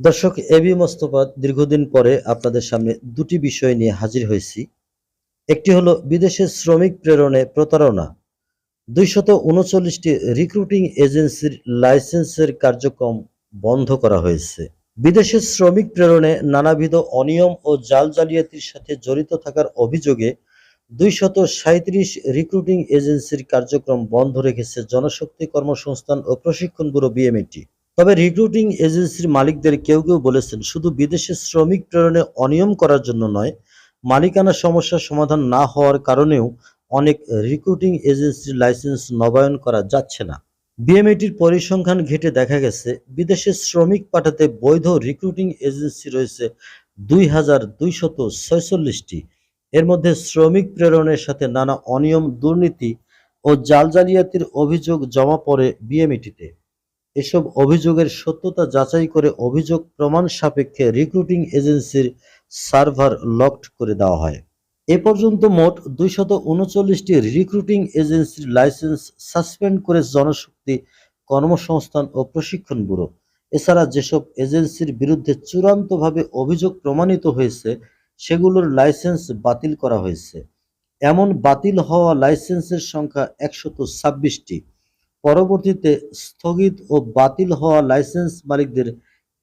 দর্শক, এবি মোস্তফা দীর্ঘদিন পরে আপনাদের সামনে দুটি বিষয় নিয়ে হাজির হয়েছি। একটি হলো বিদেশের শ্রমিক প্রেরণে প্রতারণা। দুইশত উনচল্লিশটি রিক্রুটিং এজেন্সির লাইসেন্সের কার্যক্রম বন্ধ করা হয়েছে। বিদেশের শ্রমিক প্রেরণে নানাবিধ অনিয়ম ও জাল জালিয়াতির সাথে জড়িত থাকার অভিযোগে দুইশত সাঁত্রিশ রিক্রুটিং এজেন্সির কার্যক্রম বন্ধ রেখেছে জনশক্তি কর্মসংস্থান ও প্রশিক্ষণ ব্যুরো বিএমইটি। তবে রিক্রুটিং এজেন্সির মালিকদের কেউ কেউ বলেছেন, শুধু বিদেশে শ্রমিক প্রেরণে অনিয়ম করার জন্য নয়, মালিকানা সমস্যার সমাধান না হওয়ার কারণেও অনেক রিক্রুটিং এজেন্সির লাইসেন্স নবায়ন করা যাচ্ছে না। বিএমএটির পরিসংখ্যান ঘেটে দেখা গেছে, বিদেশে শ্রমিক পাঠাতে বৈধ রিক্রুটিং এজেন্সি রয়েছে দুই হাজার দুইশত ছয়চল্লিশটি। এর মধ্যে শ্রমিক প্রেরণের সাথে নানা অনিয়ম, দুর্নীতি ও জাল জালিয়াতির অভিযোগ জমা পড়ে বিএমইটিতে এসব অভিযোগের সত্যতা যাচাই করে অভিযোগ প্রমাণ সাপেক্ষে রিক্রুটিং এজেন্সির সার্ভার লকড করে দেওয়া হয়। এ পর্যন্ত মোট দুইশত উনচল্লিশটি রিক্রুটিং এজেন্সির লাইসেন্স সাসপেন্ড করে জনশক্তি কর্মসংস্থান ও প্রশিক্ষণ ব্যুরো। এছাড়া যেসব এজেন্সির বিরুদ্ধে চূড়ান্তভাবে অভিযোগ প্রমাণিত হয়েছে, সেগুলোর লাইসেন্স বাতিল করা হয়েছে। এমন বাতিল হওয়া লাইসেন্সের সংখ্যা একশত ছাব্বিশটি। পরবর্তীতে স্থগিত ও বাতিল হওয়া লাইসেন্স মালিকদের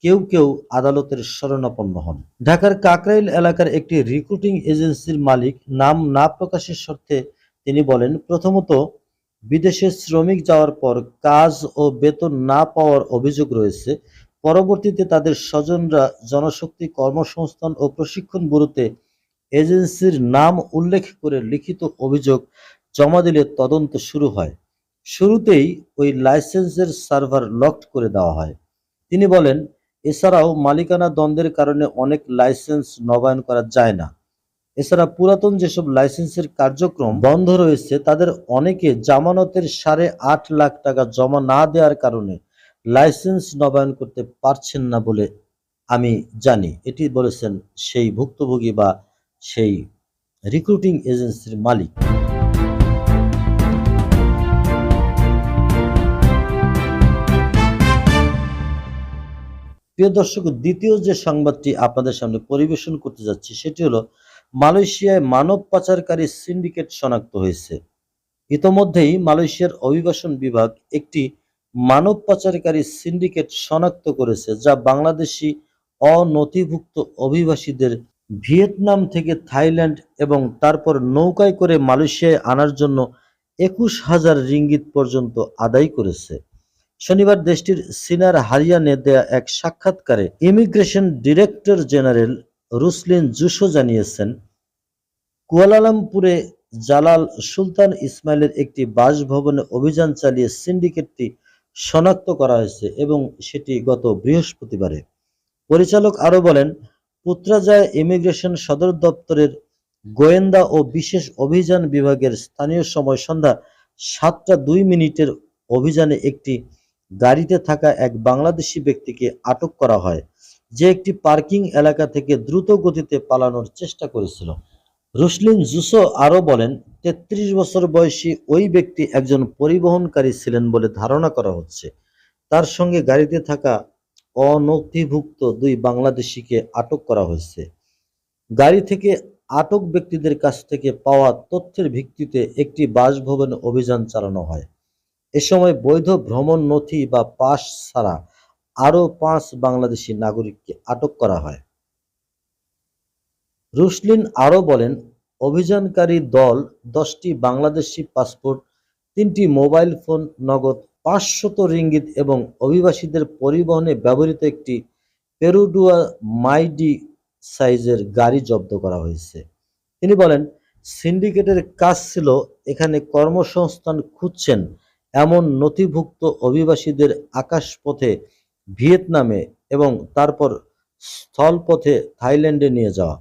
কেউ কেউ আদালতের শরণাপন্ন হন। ঢাকার কাকরাইল এলাকার একটি রিক্রুটিং এজেন্সির মালিক নাম না প্রকাশের শর্তে তিনি বলেন, প্রথমত, বিদেশে শ্রমিক যাওয়ার পর কাজ ও বেতন না পাওয়ার অভিযোগ রয়েছে। পরবর্তীতে তাদের স্বজনরা জনশক্তি কর্মসংস্থান ও প্রশিক্ষণ ব্যুরোতে এজেন্সির নাম উল্লেখ করে লিখিত অভিযোগ জমা দিলে তদন্ত শুরু হয়। শুরুতেই ওই লাইসেন্সের সার্ভার লকড করে দেওয়া হয়। তিনি বলেন, এছাড়াও মালিকানা দ্বন্দ্বের কারণে অনেক লাইসেন্স নবায়ন করা যায় না। এছাড়া পুরাতন যেসব লাইসেন্সের কার্যক্রম বন্ধ রয়েছে, তাদের অনেকে জামানতের সাড়ে আট লাখ টাকা জমা না দেওয়ার কারণে লাইসেন্স নবায়ন করতে পারছেন না বলে আমি জানি। এটি বলেছেন সেই ভুক্তভোগী বা সেই রিক্রুটিং এজেন্সির মালিক। প্রিয় দর্শক, দ্বিতীয় যে সংবাদটি আপনাদের সামনে পরিবেশন করতে যাচ্ছি, সেটি হলো, মালয়েশিয়ায় মানব পাচারকারী সিন্ডিকেট শনাক্ত হয়েছে। ইতোমধ্যেই মালয়েশিয়ার অভিবাসন বিভাগ একটি মানব পাচারকারী সিন্ডিকেট শনাক্ত করেছে, যা বাংলাদেশি অনথিভুক্ত অভিবাসীদের ভিয়েতনাম থেকে থাইল্যান্ড এবং তারপর নৌকায় করে মালয়েশিয়ায় আনার জন্য একুশ হাজার রিঙ্গিত পর্যন্ত আদায় করেছে। শনিবার দেশটির সিনার হারিয়ানে দেয়া এক সাক্ষাৎকারে immigration director general Ruslin Jusoh জানিয়েছেন, কুয়ালালামপুরে জালাল সুলতান ইসমাইলের একটি বাসভবনে অভিযান চালিয়ে সিন্ডিকেটটি শনাক্ত করা হয়েছে এবং সেটি গত বৃহস্পতিবারে। পরিচালক আরও বলেন, পুত্রাজায় ইমিগ্রেশন সদর দপ্তরের গোয়েন্দা ও বিশেষ অভিযান বিভাগের স্থানীয় সময় সন্ধ্যা সাতটা দুই মিনিটের অভিযানে একটি গাড়িতে থাকা এক বাংলাদেশি ব্যক্তিকে আটক করা হয়, যে একটি পার্কিং এলাকা থেকে দ্রুত গতিতে পালানোর চেষ্টা করেছিল। রুসলিন জুসো আরও বলেন, তেত্রিশ বছর বয়সী ওই ব্যক্তি একজন পরিবহনকারী ছিলেন বলে ধারণা করা হচ্ছে। তার সঙ্গে গাড়িতে থাকা অনথিভুক্ত দুই বাংলাদেশিকে আটক করা হয়েছে। গাড়ি থেকে আটক ব্যক্তিদের কাছ থেকে পাওয়া তথ্যের ভিত্তিতে একটি বাসভবনে অভিযান চালানো হয়। এ সময় বৈধ ভ্রমণ নথি বা পাস ছাড়া আরও পাঁচ বাংলাদেশি নাগরিককে আটক করা হয়। রুশলিন আরও বলেন, অভিযানকারী দল দশটি বাংলাদেশি পাসপোর্ট, তিনটি মোবাইল ফোন, নগদ পাঁচশত রিঙ্গিত এবং অভিবাসীদের পরিবহনে ব্যবহৃত একটি পেরুডুয়া মাইডি সাইজের গাড়ি জব্দ করা হয়েছে। তিনি বলেন, সিন্ডিকেটের কাজ ছিল এখানে কর্মসংস্থান খুঁজছেন এমন নথিভুক্ত অভিবাসীদের আকাশপথে ভিয়েতনামে এবং তারপর স্থলপথে থাইল্যান্ডে নিয়ে যাওয়া।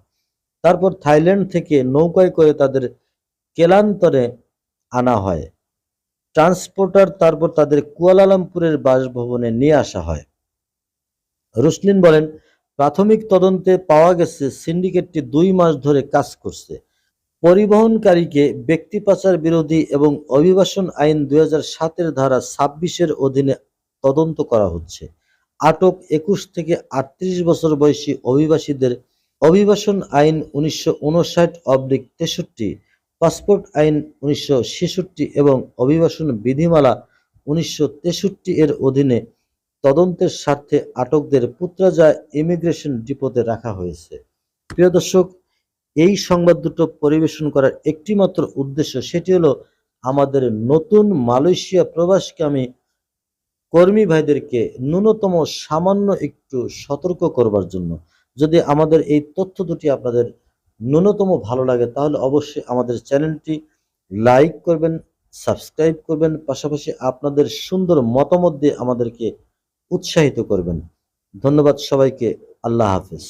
তারপর থাইল্যান্ড থেকে নৌকায় করে তাদের কেলান্তরে আনা হয়। ট্রান্সপোর্টার তারপর তাদের কুয়ালালামপুরের বাসভবনে নিয়ে আসা হয়। রুসলিন বলেন, প্রাথমিক তদন্তে পাওয়া গেছে, সিন্ডিকেটটি দুই মাস ধরে কাজ করছে। পরিবহনকারীকে ব্যক্তি পাচার বিরোধী এবং অভিবাসন আইন দুই সাতের ধারা ছাব্বিশের অধীনে তদন্ত করা হচ্ছে। আটক একুশ থেকে আটত্রিশ বছর বয়সী অভিবাসীদের অভিবাসন আইন উনিশশো উনষাট অব্লিক তেষট্টি, পাসপোর্ট আইন উনিশশো ছেষট্টি এবং অভিবাসন বিধিমালা উনিশশো তেষট্টি এর অধীনে তদন্তের স্বার্থে আটকদের পুত্রাজা ইমিগ্রেশন ডিপোতে রাখা হয়েছে। প্রিয় দর্শক এই সংবাদ দুটো পরিবেশন করার একটিমাত্র উদ্দেশ্য সেটি হলো আমাদের নতুন মালয়েশিয়া প্রবাসকামী কর্মী ভাইদেরকে ন্যূনতম সামান্য একটু সতর্ক করবার জন্য। যদি আমাদের এই তথ্য দুটি আপনাদের ন্যূনতম ভালো লাগে, তাহলে অবশ্যই আমাদের চ্যানেলটি লাইক করবেন, সাবস্ক্রাইব করবেন, পাশাপাশি আপনাদের সুন্দর মতামত দিয়ে আমাদেরকে উৎসাহিত করবেন। ধন্যবাদ সবাইকে, আল্লাহ হাফেজ।